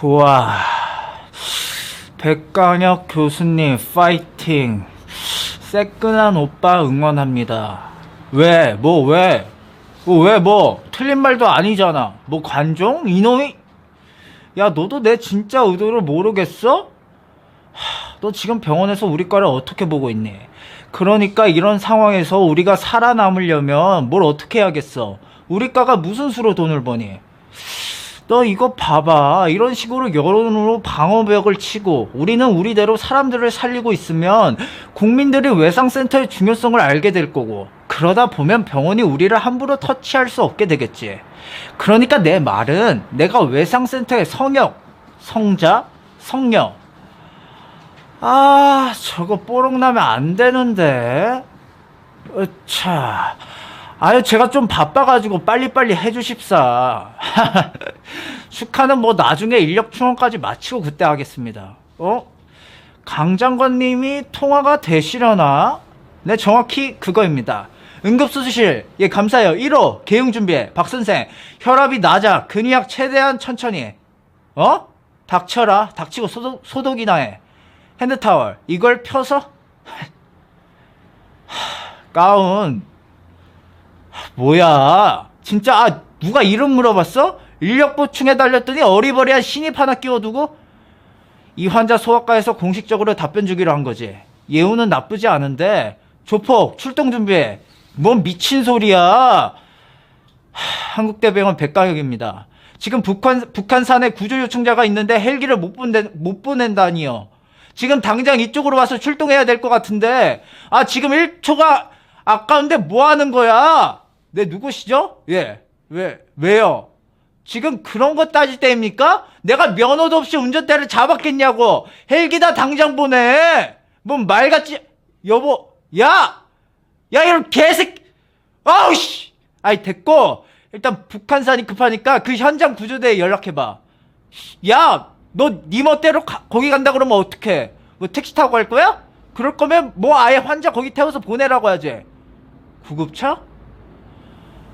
좋아. 백강혁 교수님 파이팅. 새끈한 오빠 응원합니다. 왜? 뭐 왜? 뭐 왜 뭐? 틀린 말도 아니잖아. 뭐 관종? 이놈이? 야 너도 내 진짜 의도를 모르겠어? 하, 너 지금 병원에서 우리 과를 어떻게 보고 있니? 그러니까 이런 상황에서 우리가 살아남으려면 뭘 어떻게 해야겠어? 우리 과가 무슨 수로 돈을 버니? 너 이거 봐봐. 이런 식으로 여론으로 방어벽을 치고 우리는 우리대로 사람들을 살리고 있으면 국민들이 외상센터의 중요성을 알게 될 거고 그러다 보면 병원이 우리를 함부로 터치할 수 없게 되겠지. 그러니까 내 말은 내가 외상센터의 성역, 성자, 성녀 아 저거 뽀록 나면 안 되는데 으차 아유 제가 좀 바빠가지고 빨리빨리 해주십사. 축하는 뭐 나중에 인력 충원까지 마치고 그때 하겠습니다. 어? 강 장관님이 통화가 되시려나? 네 정확히 그거입니다. 응급수술 예 감사해요. 1호 개용 준비해. 박선생. 혈압이 낮아. 근위약 최대한 천천히 어? 닥쳐라. 닥치고 소독, 소독이나 해. 핸드타월. 이걸 펴서? 가운 뭐야? 진짜 아 누가 이름 물어봤어? 인력 보충에 달렸더니 어리버리한 신입 하나 끼워두고 이 환자 소아과에서 공식적으로 답변 주기로 한 거지. 예우는 나쁘지 않은데. 조폭 출동 준비해. 뭔 미친 소리야? 하, 한국대병원 백강혁입니다. 지금 북한, 북한산에 구조 요청자가 있는데 헬기를 못, 보내, 못 보낸다니요. 지금 당장 이쪽으로 와서 출동해야 될 것 같은데. 아 지금 1초가 아까운데 뭐 하는 거야? 네 누구시죠? 예. 왜 왜요? 지금 그런 거 따질 때입니까? 내가 면허도 없이 운전대를 잡았겠냐고. 헬기다 당장 보내. 뭔 말 같지 여보. 야. 야 이런 개새끼. 아우 씨. 아이 됐고 일단 북한산이 급하니까 그 현장 구조대에 연락해 봐. 야, 너네 멋대로 가- 거기 간다 그러면 어떡해? 뭐 택시 타고 갈 거야? 그럴 거면 뭐 아예 환자 거기 태워서 보내라고 하지. 구급차?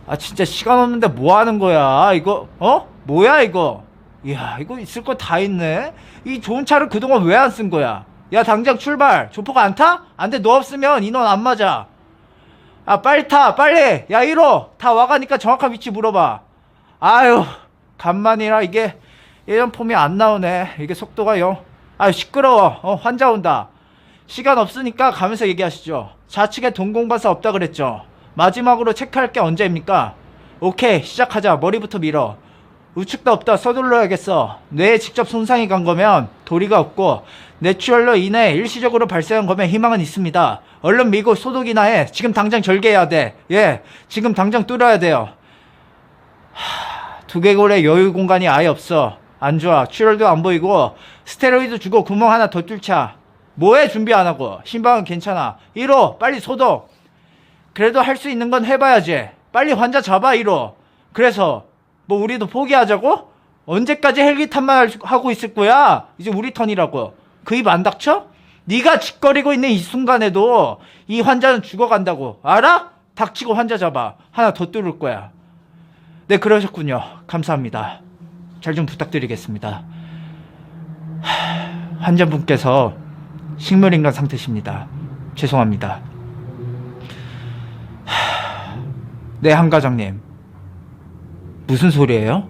아 진짜 시간 없는데 뭐 하는 거야? 이거 어? 뭐야 이거? 이야 이거 있을 거 다 있네. 이 좋은 차를 그동안 왜 안 쓴 거야? 야 당장 출발. 조폭 안 타? 안 돼. 너 없으면 인원 안 맞아. 아 빨리 타 빨리. 야 1호 다 와가니까 정확한 위치 물어봐. 아유 간만이라 이게 예전 폼이 안 나오네. 이게 속도가 영. 아유 시끄러워. 어 환자 온다. 시간 없으니까 가면서 얘기하시죠. 좌측에 동공반사 없다 그랬죠. 마지막으로 체크할 게 언제입니까? 오케이 시작하자. 머리부터 밀어. 우측도 없다. 서둘러야겠어. 뇌에 직접 손상이 간 거면 도리가 없고 뇌출혈로 인해 일시적으로 발생한 거면 희망은 있습니다. 얼른 밀고 소독이나 해. 지금 당장 절개해야 돼. 예, 지금 당장 뚫어야 돼요. 두개골에 여유 공간이 아예 없어. 안 좋아. 출혈도 안 보이고 스테로이드 주고 구멍 하나 더 뚫자. 뭐해 준비 안 하고. 심방은 괜찮아. 1호 빨리 소독. 그래도 할 수 있는 건 해봐야지. 빨리 환자 잡아 1호. 그래서 뭐 우리도 포기하자고? 언제까지 헬기 탓만 할- 하고 있을 거야? 이제 우리 턴이라고. 그 입 안 닥쳐? 네가 짓거리고 있는 이 순간에도 이 환자는 죽어간다고. 알아? 닥치고 환자 잡아. 하나 더 뚫을 거야. 네, 그러셨군요. 감사합니다. 잘 좀 부탁드리겠습니다. 하, 환자분께서 식물인간 상태십니다. 죄송합니다. 네, 한 과장님. 무슨 소리예요?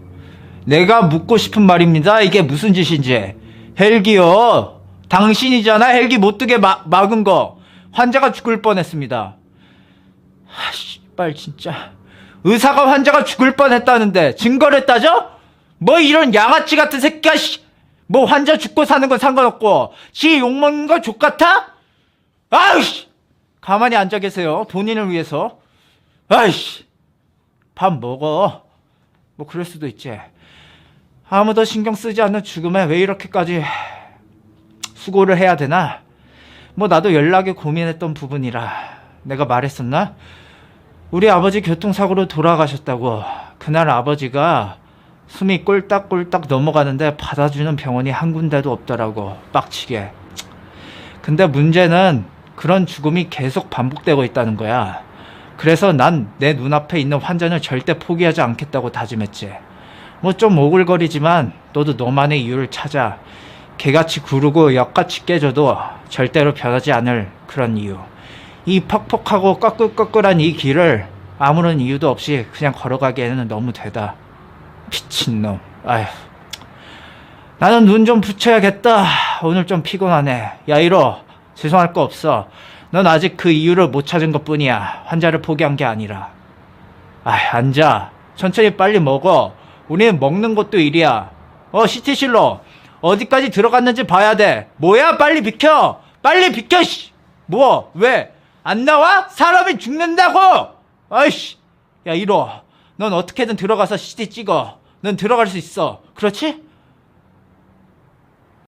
내가 묻고 싶은 말입니다. 이게 무슨 짓인지. 헬기요. 당신이잖아. 헬기 못 뜨게 마- 막은 거. 환자가 죽을 뻔했습니다. 하, 씨발 진짜. 의사가 환자가 죽을 뻔했다는데 증거를 따져? 뭐 이런 양아치 같은 새끼가 씨. 뭐 환자 죽고 사는 건 상관없고 지 욕먹는 거 족같아? 아이씨 가만히 앉아 계세요 본인을 위해서 아이씨 밥 먹어 뭐 그럴 수도 있지 아무도 신경 쓰지 않는 죽음에 왜 이렇게까지 수고를 해야 되나 뭐 나도 연락에 고민했던 부분이라 내가 말했었나? 우리 아버지 교통사고로 돌아가셨다고. 그날 아버지가 숨이 꼴딱꼴딱 넘어가는데 받아주는 병원이 한 군데도 없더라고. 빡치게. 근데 문제는 그런 죽음이 계속 반복되고 있다는 거야. 그래서 난 내 눈앞에 있는 환자는 절대 포기하지 않겠다고 다짐했지. 뭐 좀 오글거리지만 너도 너만의 이유를 찾아. 개같이 구르고 역같이 깨져도 절대로 변하지 않을 그런 이유. 이 퍽퍽하고 꺼끌꺼끌한 이 길을 아무런 이유도 없이 그냥 걸어가기에는 너무 되다. 미친놈. 아휴. 나는 눈 좀 붙여야겠다. 오늘 좀 피곤하네. 야이로 죄송할 거 없어 넌 아직 그 이유를 못 찾은 것 뿐이야. 환자를 포기한 게 아니라. 아 앉아. 천천히 빨리 먹어. 우리는 먹는 것도 일이야. 어 시티실로. 어디까지 들어갔는지 봐야 돼. 뭐야? 빨리 비켜. 빨리 비켜 씨. 뭐? 왜? 안 나와? 사람이 죽는다고! 아이씨. 야 이로 넌 어떻게든 들어가서 시티 찍어. 넌 들어갈 수 있어. 그렇지